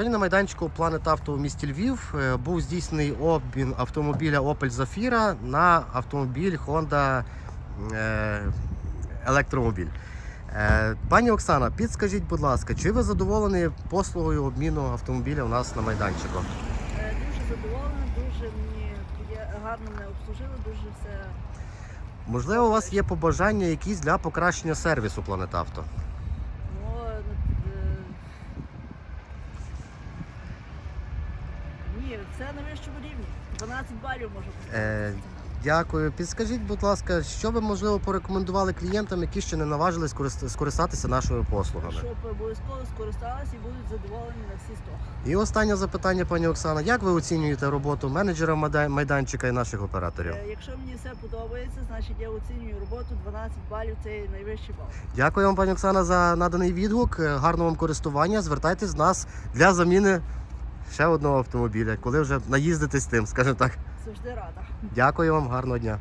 Сьогодні на майданчику Planet Auto у місті Львів е, був здійснений обмін автомобіля Opel Zafira на автомобіль Honda е, електромобіль. Е, Пані Оксана, підскажіть, будь ласка, чи ви задоволені послугою обміну автомобіля у нас на майданчику? Дуже задоволена, дуже мені гарно мене обслужили, дуже все. Можливо, у вас є побажання якісь для покращення сервісу Planet Auto? Ну, е, ні, це на вищому рівні. 12 балів можу Е. Дякую. Підскажіть, будь ласка, що ви можливо порекомендували клієнтам, які ще не наважились корист- скористатися нашими послугами? Щоб обов'язково скористалися і будуть задоволені на всі 100. І останнє запитання, пані Оксана. Як ви оцінюєте роботу менеджера майда- майданчика і наших операторів? Е, Якщо мені все подобається, значить я оцінюю роботу 12 балів, це є найвищий бал. Дякую вам, пані Оксана, за наданий відгук. Е, Гарного вам користування. Звертайтесь з нас для заміни ще одного автомобіля, коли вже наїздитись тим, скажімо так. Завжди рада. Дякую вам, гарного дня.